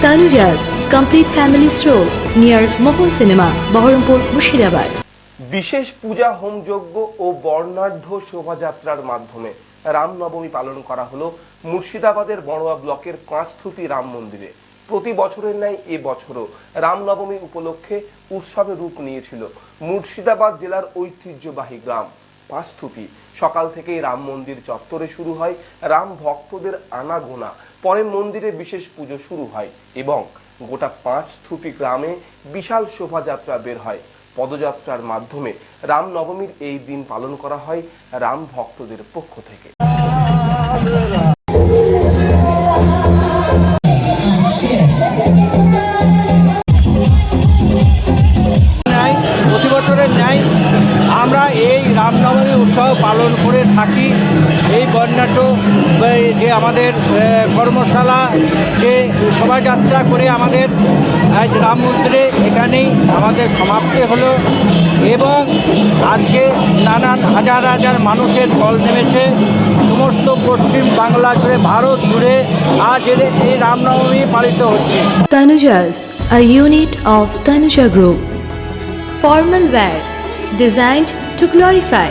Tanuja's complete family stroll near Mohol Cinema, Baharampur, Mushirabad. বিশেষ পূজা হোমযজ্ঞ ও বর্ণাঢ্য শোভাযাত্রার মাধ্যমে রামনবমী পালন করা হলো মুর্শিদাবাদের বড়োয়া ব্লকের পাঁচথুপি রাম মন্দিরে প্রতি বছরের ন্যায় এ বছরও রামনবমী উপলক্ষে উৎসবের রূপ নিয়েছিল মুর্শিদাবাদ জেলার ঐতিহ্যবাহী গ্রাম পাঁচথুপি সকাল থেকেই রাম মন্দির চত্বরে শুরু হয় রাম ভক্তদের আনাগোনা পরে মন্দিরে বিশেষ পুজো শুরু হয় এবং গোটা পাঁচ থুপি গ্রামে বিশাল শোভাযাত্রা বের হয়। পদযাত্রার মাধ্যমে রামনবমীর এই দিন পালন করা হয় রাম ভক্তদের পক্ষ থেকে। পালন করে থাকি এই বর্ণাঢ্য যে আমাদের কর্মশালা যে শোভাযাত্রা করে আমাদের আজ রাম মন্দিরে এখানেই আমাদের সমাপ্তি হলো এবং আজকে নানান হাজার হাজার মানুষের দল নেমেছে সমস্ত পশ্চিম বাংলা জুড়ে ভারত জুড়ে আজ এর এই রামনবমী পালিত হচ্ছে Tanuja's, a unit of Tanuja Group. Formal wear, designed to glorify.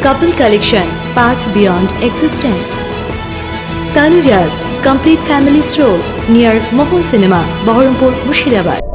Couple collection, path beyond existence. Tanuja's complete family stroll near Mohol Cinema, Baharampur, Mushirabad.